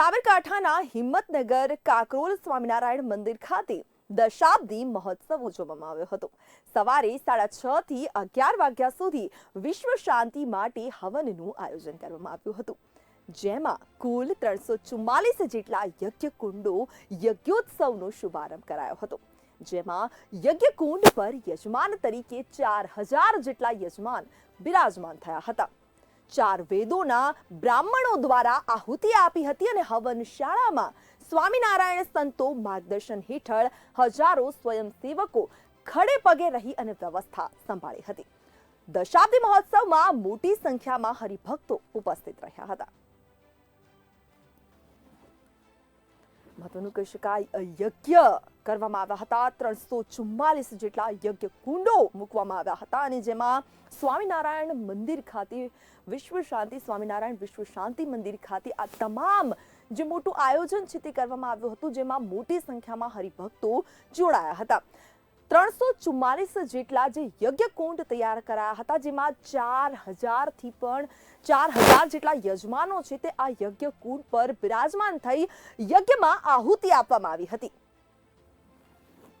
સાબરકાંઠાના હિંમતનગર કાકરોલ સ્વામિનારાયણ મંદિર ખાતે દશાબ્દી મહોત્સવ ઉજવવામાં આવ્યો હતો. સવારે સાડા છ થી અગિયાર વાગ્યા સુધી વિશ્વ શાંતિ માટે હવનનું આયોજન કરવામાં આવ્યું હતું. જેમાં કુલ ત્રણસો ચુમ્માલીસ જેટલા યજ્ઞ કુંડો યજ્ઞોત્સવનો શુભારંભ કરાયો હતો. જેમાં યજ્ઞકુંડ પર યજમાન તરીકે ચાર હજાર જેટલા યજમાન બિરાજમાન થયા હતા. ચાર વેદોના બ્રાહ્મણો દ્વારા આહુતિ આપી હતી અને હવન શાળામાં સ્વામિનારાયણ સંતો માર્ગદર્શન હેઠળ હજારો સ્વયંસેવકો ખડે પગે રહી અને વ્યવસ્થા સંભાળી હતી. દશાબ્દી મહોત્સવમાં મોટી સંખ્યામાં હરિભક્તો ઉપસ્થિત રહ્યા હતા. મહત્વનું કહી શકાય યજ્ઞ કરવામાં આવ્યા હતા. ત્રણસો ચુમ્માલીસ જેટલા યજ્ઞ કુંડો મૂકવામાં આવ્યા હતા અને જેમાં સ્વામિનારાયણ મંદિર ખાતે વિશ્વ શાંતિ, સ્વામિનારાયણ વિશ્વ શાંતિ મંદિર ખાતે આ તમામ જે મોટું આયોજન છે તે કરવામાં આવ્યું હતું, જેમાં મોટી સંખ્યામાં હરિભક્તો જોડાયા હતા. ત્રણસો ચુમ્માલીસ જેટલા જે યજ્ઞકુંડ તૈયાર કરાયા હતા, જેમાં ચાર હજારથી પણ ચાર હજાર જેટલા યજમાનો છે તે આ યજ્ઞકુંડ પર બિરાજમાન થઈ યજ્ઞમાં આહુતિ આપવામાં આવી હતી.